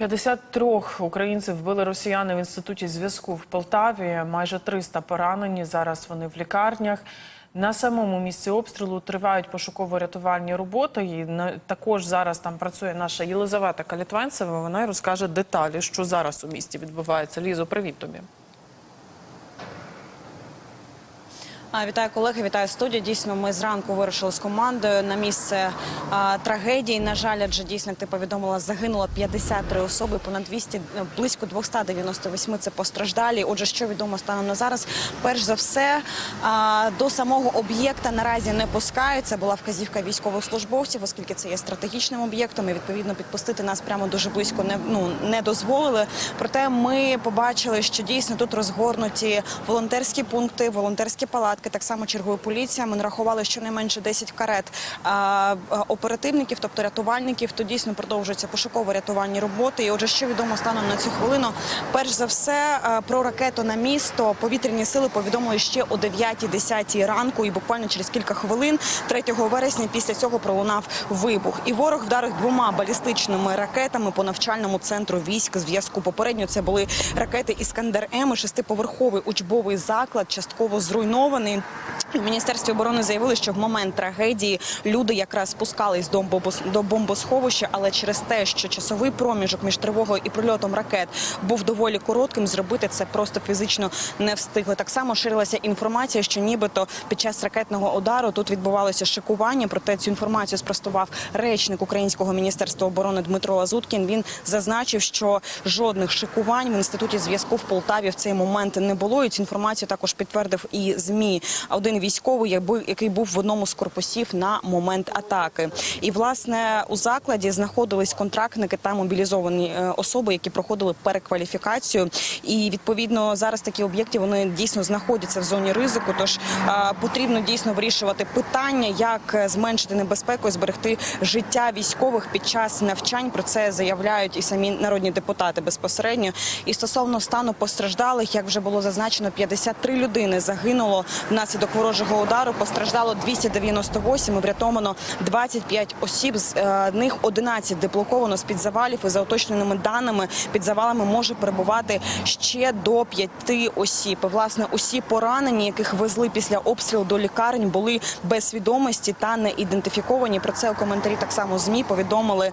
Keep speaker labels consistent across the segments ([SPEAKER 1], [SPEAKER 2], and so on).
[SPEAKER 1] 53 українців вбили росіяни в інституті зв'язку в Полтаві. Майже 300 поранені. Зараз вони в лікарнях. На самому місці обстрілу тривають пошуково-рятувальні роботи. І також зараз там працює наша Єлизавета Калітванцева. Вона розкаже деталі, що зараз у місті відбувається. Лізо, привіт тобі.
[SPEAKER 2] А, Вітаю колеги, вітаю студію. Дійсно, ми зранку вирушили з командою на місце трагедії. На жаль, адже дійсно, як ти повідомила, загинуло 53 особи, понад 200, е, близько 298 це постраждалі. Отже, що відомо станом на зараз, перш за все, до самого об'єкта наразі не пускають. Це була вказівка військових службовців, оскільки це є стратегічним об'єктом. І відповідно підпустити нас прямо дуже близько не ну не дозволили. Проте ми побачили, що дійсно тут розгорнуті волонтерські пункти, волонтерські палатки. Так само чергує поліція. Ми нарахували щонайменше 10 карет оперативників, тобто рятувальників. То дійсно продовжуються пошуково-рятувальні роботи. І отже, що відомо станом на цю хвилину, перш за все про ракету на місто повітряні сили повідомили ще о 9-10 ранку, і буквально через кілька хвилин, 3 вересня, після цього пролунав вибух. І ворог вдарив двома балістичними ракетами по навчальному центру військ зв'язку. Попередньо це були ракети Іскандер М, шестиповерховий учбовий заклад, частково зруйнований. І В міністерстві оборони заявили, що в момент трагедії люди якраз спускались до бомбосховища, але через те, що часовий проміжок між тривогою і прильотом ракет був доволі коротким, зробити це просто фізично не встигли. Так само ширилася інформація, що нібито під час ракетного удару тут відбувалося шикування. Проте цю інформацію спростував речник Українського міністерства оборони Дмитро Лазуткін. Він зазначив, що жодних шикувань в інституті зв'язку в Полтаві в цей момент не було. І цю інформацію також підтвердив і змі. Один військовий, який був в одному з корпусів на момент атаки. І власне у закладі знаходились контрактники та мобілізовані е, особи, які проходили перекваліфікацію. І відповідно зараз такі об'єкти вони дійсно знаходяться в зоні ризику. Тож е, потрібно дійсно вирішувати питання, як е, зменшити небезпеку і зберегти життя військових під час навчань. Про це заявляють і самі народні депутати безпосередньо. І стосовно стану постраждалих, як вже було зазначено, 53 людини загинуло внаслідок ворожого удару. Постраждало 298, і врятовано 25 осіб. З е, них 11 деблоковано з під завалів. І за уточненими даними під завалами може перебувати ще до 5 осіб. Власне, усі поранені, яких везли після обстрілу до лікарень, були без свідомості та не ідентифіковані. Про це у коментарі так само змі повідомили.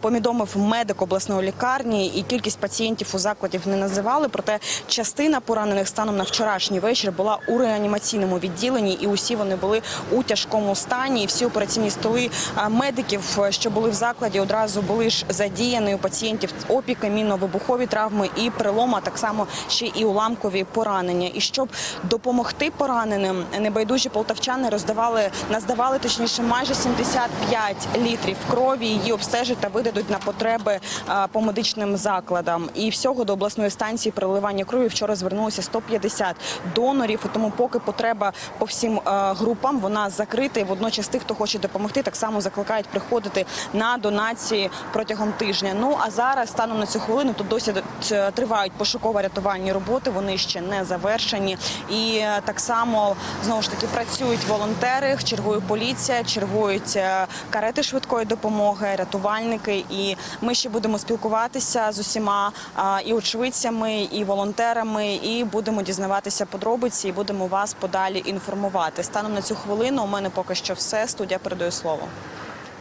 [SPEAKER 2] Повідомив медик обласної лікарні, і кількість пацієнтів у закладів не називали. Проте частина поранених станом на вчорашній вечір була у реанімаційному відділенні, і усі вони були у тяжкому стані. Всі операційні столи медиків, е, що були в закладі, одразу були ж задіяні у пацієнтів опіки, мінно-вибухові травми і перелома, так само ще і уламкові поранення. І щоб допомогти пораненим, небайдужі полтавчани роздавали, наздавали точніше майже 75 літрів крові. Її обстежать та видадуть на потреби по медичним закладам. І всього до обласної станції переливання крові вчора звернулося 150 донорів. І тому, поки потреба по всім е, групам вона закрита. І водночас тих, хто хоче допомогти, так само закликають приходити на донації протягом тижня. Ну а зараз станом на цю хвилину тут досі е, тривають пошуково-рятувальні роботи. Вони ще не завершені. І е, так само знову ж таки працюють волонтери, чергує поліція, чергують карети швидкої допомоги, рятувальники. І ми ще будемо спілкуватися з усіма і очевидцями, і волонтерами, і будемо дізнаватися подробиці, і будемо вас подалі інформувати. Станом на цю хвилину у мене поки що все. Студія передає слово.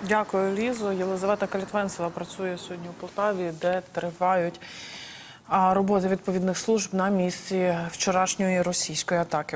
[SPEAKER 1] Дякую, Лізо. Єлизавета Калітвенцева працює сьогодні у Полтаві, де тривають роботи відповідних служб на місці вчорашньої російської атаки.